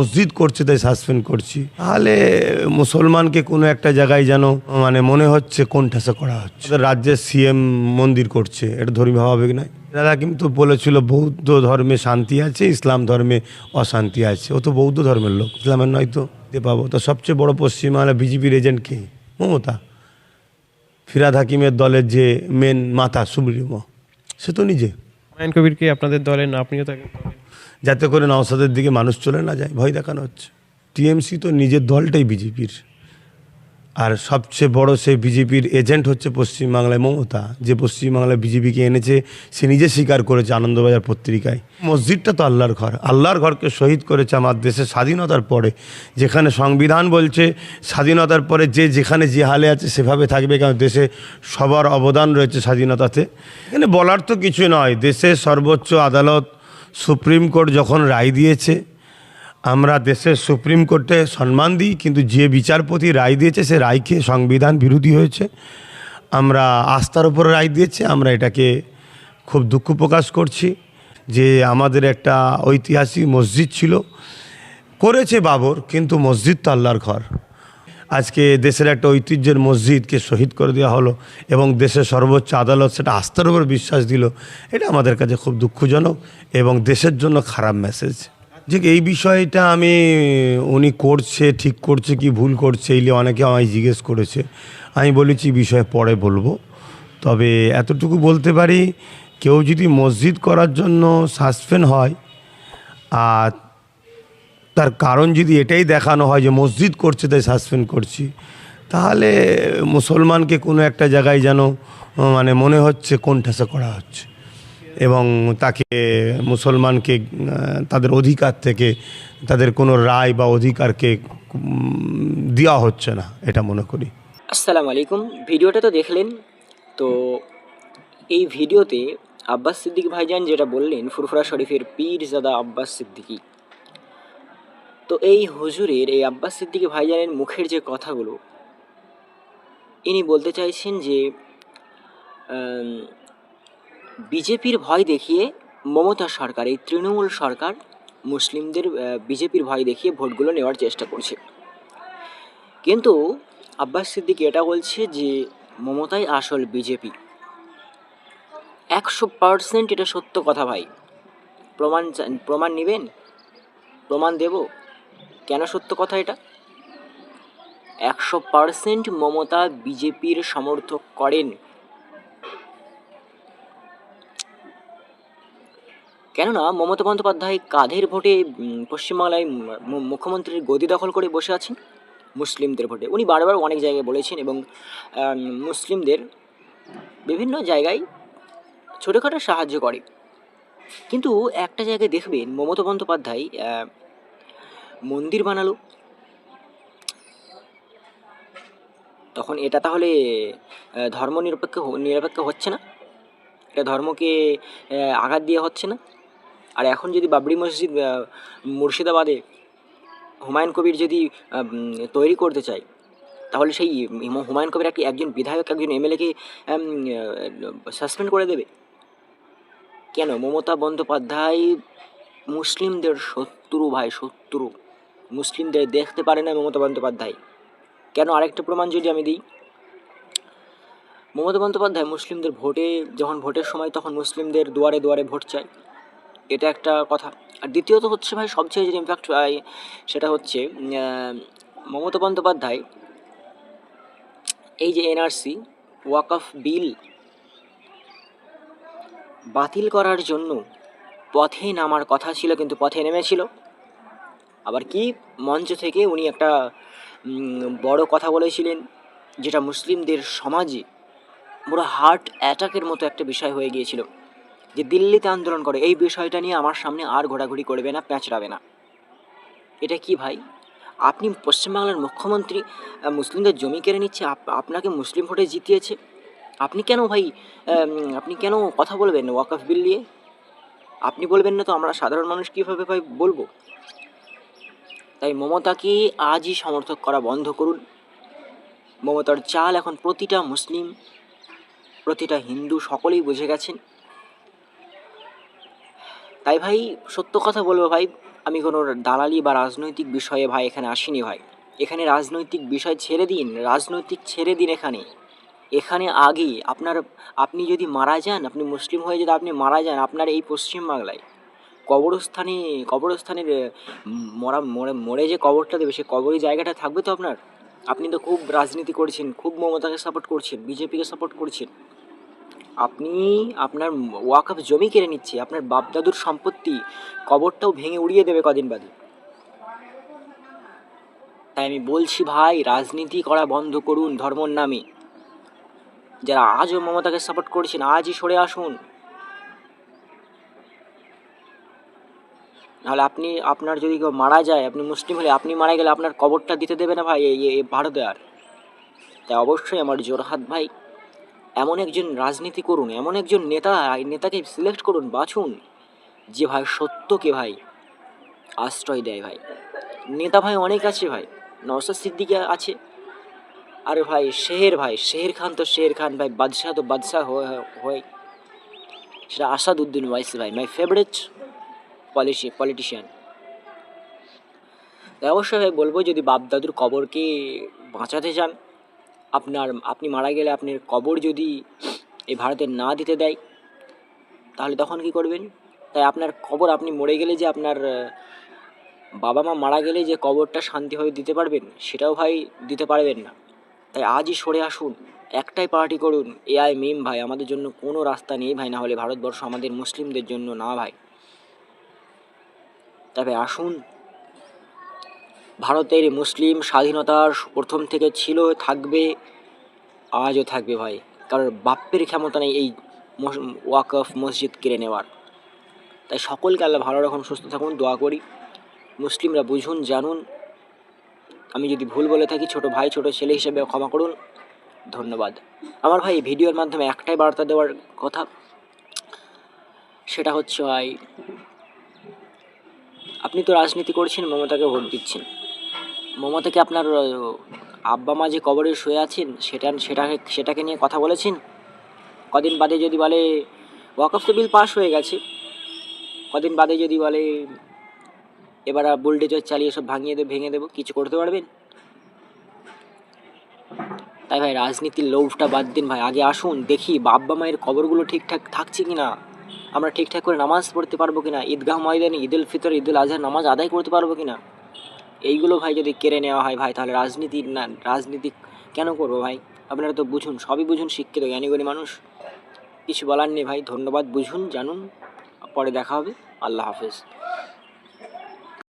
মসজিদ করছে, তাই সাসপেন্ড করছি। তাহলে মুসলমানকে কোনো একটা জায়গায় যেন মানে মনে হচ্ছে কোণঠাসা করা হচ্ছে। রাজ্যের সিএম মন্দির করছে, এটা ধর্মীয় স্বাভাবিক নয় দাদা কিন্তু বলেছিল বৌদ্ধ ধর্মে শান্তি আছে, ইসলাম ধর্মে অশান্তি আছে। ও তো বৌদ্ধ ধর্মের লোক, ইসলামের নয় তো। দিতে পাবো। তো সবচেয়ে বড় পশ্চিমবাংলা বিজেপির এজেন্ট কে? মমতা। ফিরাদ হাকিমের দলের যে মেন মাথা সুপ্রিমো সে তো নিজে। কবিরকে আপনাদের দলের না, আপনিও তাকে। যাতে করে নওসাদের দিকে মানুষ চলে না যায়, ভয় দেখানো হচ্ছে। টিএমসি তো নিজের দলটাই বিজেপির। আর সবচেয়ে বড় সেই বিজেপির এজেন্ট হচ্ছে পশ্চিমবাংলায় মমতা। যে পশ্চিমবাংলায় বিজেপিকে এনেছে, সে নিজে স্বীকার করেছে আনন্দবাজার পত্রিকায়। মসজিদটা তো আল্লাহর ঘর। আল্লাহর ঘরকে শহীদ করেছে আমার দেশের স্বাধীনতার পরে। যেখানে সংবিধান বলছে, স্বাধীনতার পরে যে যেখানে যে হালে আছে, সেভাবে থাকবে, কারণ দেশে সবার অবদান রয়েছে স্বাধীনতাতে। এখানে বলার তো কিছু নয়। দেশের সর্বোচ্চ আদালত সুপ্রিম কোর্ট যখন রায় দিয়েছে, আমরা দেশের সুপ্রিম কোর্টে সম্মান দিই, কিন্তু যে বিচারপতি রায় দিয়েছে, সে রায়কে সংবিধান বিরোধী হয়েছে। আমরা আস্থার উপর রায় দিয়েছে, আমরা এটাকে খুব দুঃখ প্রকাশ করছি যে আমাদের একটা ঐতিহাসিক মসজিদ ছিল। করেছে বাবর, কিন্তু মসজিদ তো আল্লাহর ঘর। আজকে দেশের একটা ঐতিহ্যের মসজিদকে শহীদ করে দেওয়া হলো এবং দেশের সর্বোচ্চ আদালত সেটা আস্থার উপর বিশ্বাস দিল। এটা আমাদের কাছে খুব দুঃখজনক এবং দেশের জন্য খারাপ মেসেজ যে এই বিষয়টা আমি, উনি করছে, ঠিক করছে কি ভুল করছে, এই নিয়ে অনেকে আমায় জিজ্ঞেস করেছে। আমি বলেছি বিষয়ে পরে বলব। তবে এতটুকু বলতে পারি, কেউ যদি মসজিদ করার জন্য সাসপেন্ড হয়, আর তার কারণ যদি এটাই দেখানো হয় যে মসজিদ করছে, তাই সাসপেন্ড করছি। তাহলে মুসলমানকে কোনো একটা জায়গায় যেন মানে মনে হচ্ছে কোণঠাসা করা হচ্ছে। এবং তাকে মুসলমানকে তাদের অধিকার থেকে, তাদের কোনো রায় বা অধিকারকে দেওয়া হচ্ছে না, এটা মনে করি। আসসালামু আলাইকুম। ভিডিওটা তো দেখলেন। তো এই ভিডিওতে আব্বাস সিদ্দিক ভাইজান যেটা বললেন, ফুরফুরা শরীফের পীরজাদা আব্বাস সিদ্দিকী তো এই হুজুরের, এই আব্বাস সিদ্দিকী ভাইজানের মুখের যে কথাগুলো, ইনি বলতে চাইছেন যে বিজেপির ভয় দেখিয়ে মমতা সরকার, এই তৃণমূল সরকার মুসলিমদের বিজেপির ভয় দেখিয়ে ভোটগুলো নেওয়ার চেষ্টা করছে। কিন্তু আব্বাস সিদ্দিক এটা বলছে যে, মমতাই আসল বিজেপি। একশো পার্সেন্ট এটা সত্য কথা ভাই। প্রমাণ প্রমাণ নেবেন? প্রমাণ দেব? কেন সত্য কথা এটা? একশো পার্সেন্ট মমতা বিজেপির সমর্থক করেন। কেননা, মমতা বন্দ্যোপাধ্যায় কাঁধের ভোটে পশ্চিমবাংলায় মুখ্যমন্ত্রীর গদি দখল করে বসে আছেন? মুসলিমদের ভোটে। উনি বারবার অনেক জায়গায় বলেছেন এবং মুসলিমদের বিভিন্ন জায়গায় ছোটোখাটো সাহায্য করে। কিন্তু একটা জায়গায় দেখবেন, মমতা বন্দ্যোপাধ্যায় মন্দির বানালো। তখন এটা তাহলে ধর্ম নিরপেক্ষ নিরপেক্ষ হচ্ছে না? এটা ধর্মকে আঘাত দিয়ে হচ্ছে না? আর এখন যদি বাবরি মসজিদ মুর্শিদাবাদে হুমায়ুন কবির যদি তৈরি করতে চায়, তাহলে সেই হুমায়ুন কবির একটি, একজন বিধায়ক, একজন এমএলএকে সাসপেন্ড করে দেবে? কেন? মমতা বন্দ্যোপাধ্যায় মুসলিমদের শত্রু ভাই, শত্রু। মুসলিমদের দেখতে পারে না মমতা বন্দ্যোপাধ্যায়। কেন আরেকটা প্রমাণ যদি আমি দিই, মমতা বন্দ্যোপাধ্যায় মুসলিমদের ভোটে, যখন ভোটের সময় তখন মুসলিমদের দুয়ারে দুয়ারে ভোট চায়। এটা একটা কথা। আর দ্বিতীয়ত হচ্ছে ভাই, সবচেয়ে যে ইম্প্যাক্ট সেটা হচ্ছে মমতা বন্দ্যোপাধ্যায় এই যে এনআরসি ওয়াকফ বিল বাতিল করার জন্য পথে নামার কথা ছিল, কিন্তু পথে নেমেছিল। আবার কি মঞ্চ থেকে উনি একটা বড় কথা বলেছিলেন যেটা মুসলিমদের সমাজে পুরো হার্ট অ্যাটাকের মতো একটা বিষয় হয়ে গিয়েছিল। যে দিল্লিতে আন্দোলন করে, এই বিষয়টা নিয়ে আমার সামনে আর ঘোরাঘুরি করবে না, প্যাঁচড়াবে না। এটা কি ভাই? আপনি পশ্চিমবাংলার মুখ্যমন্ত্রী মুসলিমদের জমি কেড়ে নিচ্ছে, আপ- আপনাকে মুসলিম ভোটে জিতিয়েছে। আপনি কেন ভাই আপনি কেন কথা বলবেন ওয়াকফ বিল নিয়ে? আপনি বলবেন না তো আমরা সাধারণ মানুষ কীভাবে ভাই বলব? তাই মমতাকে আজই সমর্থক করা বন্ধ করুন। মমতার চাল এখন প্রতিটা মুসলিম, প্রতিটা হিন্দু সকলেই বুঝে গেছেন। তাই ভাই, সত্য কথা বলব ভাই, আমি কোনো দালালি বা রাজনৈতিক বিষয়ে ভাই এখানে আসিনি ভাই। এখানে রাজনৈতিক বিষয় ছেড়ে দিন, রাজনৈতিক ছেড়ে দিন এখানে। এখানে আগে আপনার, আপনি যদি মারা যান, আপনি মুসলিম হয়ে যদি আপনি মারা যান, আপনার এই পশ্চিমবাংলায় কবরস্থানে, কবরস্থানের মরা, মরে মরে যে কবরটা দেবে, সে কবরই জায়গাটা থাকবে তো আপনার? আপনি তো খুব রাজনীতি করছেন, খুব মমতাকে সাপোর্ট করছেন, বিজেপিকে সাপোর্ট করছেন। আপনি আপনার ওয়াকআপ জমি কেড়ে নিচ্ছে, আপনার বাপদাদুর সম্পত্তি কবরটাও ভেঙে উড়িয়ে দেবে কদিন বাদে। তাই আমি বলছি ভাই, রাজনীতি করা বন্ধ করুন ধর্মর নামে। যারা আজও মমতাকে সাপোর্ট করছেন, আজই সরে আসুন। নাহলে আপনি, আপনার যদি কেউ মারা যায়, আপনি মুসলিম হলে আপনি মারা গেলে আপনার কবরটা দিতে দেবে না ভাই, এই ভারতে আর। তাই অবশ্যই আমার জোরহাত ভাই, এমন একজন রাজনীতি করুন, এমন একজন নেতা নেতাকে সিলেক্ট করুন, বাছুন, যে ভাই সত্যকে ভাই আশ্রয় দেয় ভাই। নেতা ভাই অনেক আছে ভাই নওসাদ সিদ্দিকি আছে। আরে ভাই শেহের ভাই, শেহের খান তো শের খান ভাই, বাদশাহ তো বাদশাহ হয়ে- সেটা আসাদ উদ্দিন ওয়াইসি ভাই মাই ফেভারিট পলিসি পলিটিশিয়ান অবশ্যই ভাই বলব, যদি বাপ দাদুর কবরকে বাঁচাতে চান, আপনার, আপনি মারা গেলে আপনার কবর যদি এই ভারতে না দিতে দেয়, তাহলে তখন কি করবেন? তাই আপনার কবর, আপনি মরে গেলে যে আপনার বাবা মা মারা গেলে যে কবরটা শান্তিভাবে দিতে পারবেন, সেটাও ভাই দিতে পারবেন না। তাই আজই সরে আসুন, একটাই পার্টি করুন। এআই মিম ভাই, আমাদের জন্য কোনো রাস্তা নেই ভাই, না হলে ভারতবর্ষ আমাদের মুসলিমদের জন্য না ভাই। তবে আসুন, ভারতের মুসলিম স্বাধীনতার প্রথম থেকে ছিল, থাকবে, আজও থাকবে ভাই। কারণ বাপ্পের ক্ষমতা নেই এই ওয়াকফ মসজিদ কেড়ে নেওয়ার। তাই সকলকে আল্লাহ ভালো রকম সুস্থ থাকুন, দোয়া করি। মুসলিমরা বুঝুন, জানুন। আমি যদি ভুল বলে থাকি, ছোট ভাই, ছোট ছেলে হিসেবে ক্ষমা করুন। ধন্যবাদ। আমার ভাই ভিডিওর মাধ্যমে একটাই বার্তা দেওয়ার কথা, সেটা হচ্ছে ভাই আপনি তো রাজনীতি করছেন, মমতাকে ভোট দিচ্ছেন। মমতাকে আপনার আব্বা মা যে কবরে শুয়ে আছেন, সেটা সেটাকে সেটাকে নিয়ে কথা বলেছেন? কদিন বাদে যদি বলে ওয়াকফ তো বিল পাস হয়ে গেছে। কদিন বাদে যদি বলে, এবার বুলডেজার চালিয়ে সব ভাঙিয়ে দেবে ভেঙে দেবো। কিছু করতে পারবেন? তাই ভাই, রাজনীতির লোভটা বাদ দিন ভাই। আগে আসুন, দেখি বাব্বা মায়ের কবরগুলো ঠিকঠাক থাকছে কি না আমরা ঠিকঠাক করে নামাজ পড়তে পারব কিনা? ঈদগাহ ময়দানে ঈদ উল ফিতর, ঈদুল আজহার নামাজ আদায় করতে পারব কিনা? এইগুলো ভাই যদি কেড়ে নেওয়া হয় ভাই, তাহলে রাজনীতি না, রাজনীতি কেন করব ভাই? আপনারা তো বুঝুন, সবই বুঝুন শিক্ষিত জ্ঞানীগুণী মানুষ। কিছু বলার নেই ভাই, ধন্যবাদ, বুঝুন, জানুন। পরে দেখা হবে। আল্লাহ হাফেজ।